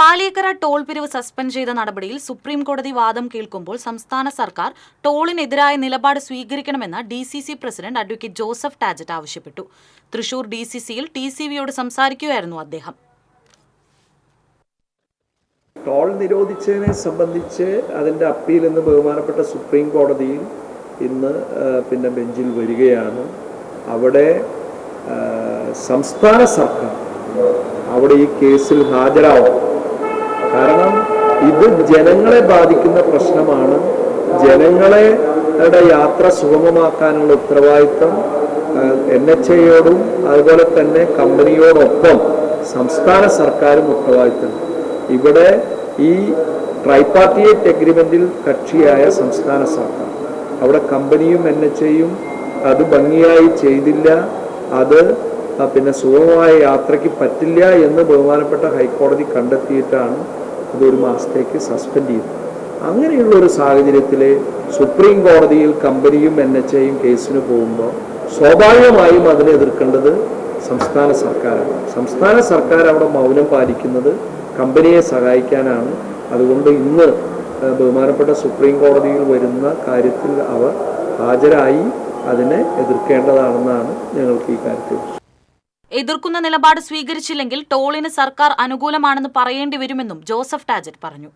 Paliyekkara toll പിരിവ് suspend ചെയ്ത നടപടിയിൽ സുപ്രീം കോടതി വാദം കേൾക്കുമ്പോൾ സംസ്ഥാന സർക്കാർ ടോളിനെതിരായ നിലപാട് സ്വീകരിക്കണമെന്ന് D C C president advocate Joseph Tajet ആവശ്യപ്പെട്ടു. തൃശൂർ ഡി സി സിയിൽ ടി സി വിയോട് സംസാരിക്കുകയായിരുന്നു അദ്ദേഹം. ടോൾ നിരോധിച്ചതിനെ സംബന്ധിച്ച് അതിന്റെ അപ്പീൽ എന്ന് ബഹുമാനപ്പെട്ട സുപ്രീം കോടതിയിൽ ഇന്ന് പിന്നെ ബെഞ്ചിൽ വരികയാണ്. അവിടെ സംസ്ഥാന സർക്കാർ അവിടെ ഈ കേസിൽ ഹാജരാവും. കാരണം ഇത് ജനങ്ങളെ ബാധിക്കുന്ന പ്രശ്നമാണ്. ജനങ്ങളെ യാത്ര സുഗമമാക്കാനുള്ള ഉത്തരവാദിത്വം എൻ എച്ച് എയോടും അതുപോലെ തന്നെ കമ്പനിയോടൊപ്പം സംസ്ഥാന സർക്കാരും ഉത്തരവാദിത്തം. ഇവിടെ ഈ ട്രൈപാർട്ടിയേറ്റ് അഗ്രിമെന്റിൽ കക്ഷിയായ സംസ്ഥാന സർക്കാർ. അവിടെ കമ്പനിയും എൻ എച്ച് എയും അത് ഭംഗിയായി ചെയ്തില്ല. അത് പിന്നെ സുഗമമായ യാത്രയ്ക്ക് പറ്റില്ല എന്ന് ബഹുമാനപ്പെട്ട ഹൈക്കോടതി കണ്ടെത്തിയിട്ടാണ് ഇത് ഒരു മാസത്തേക്ക് സസ്പെൻഡ് ചെയ്തു. അങ്ങനെയുള്ള ഒരു സാഹചര്യത്തിൽ സുപ്രീം കോടതിയിൽ കമ്പനിയും എൻ എച്ച് ഐയും കേസിന് പോകുമ്പോൾ സ്വാഭാവികമായും അതിനെ എതിർക്കേണ്ടത് സംസ്ഥാന സർക്കാരാണ്. സംസ്ഥാന സർക്കാർ അവിടെ മൗനം പാലിക്കുന്നത് കമ്പനിയെ സഹായിക്കാനാണ്. അതുകൊണ്ട് ഇന്ന് ബഹുമാനപ്പെട്ട സുപ്രീം കോടതിയിൽ വരുന്ന കാര്യത്തിൽ അവർ ഹാജരായി അതിനെ എതിർക്കേണ്ടതാണെന്നാണ് ഞങ്ങൾക്ക് ഈ കാര്യത്തിൽ എതിർക്കുന്ന നിലപാട് സ്വീകരിച്ചില്ലെങ്കിൽ ടോളിന് സർക്കാർ അനുകൂലമാണെന്ന് പറയേണ്ടി വരുമെന്നും ജോസഫ് ടാജറ്റ് പറഞ്ഞു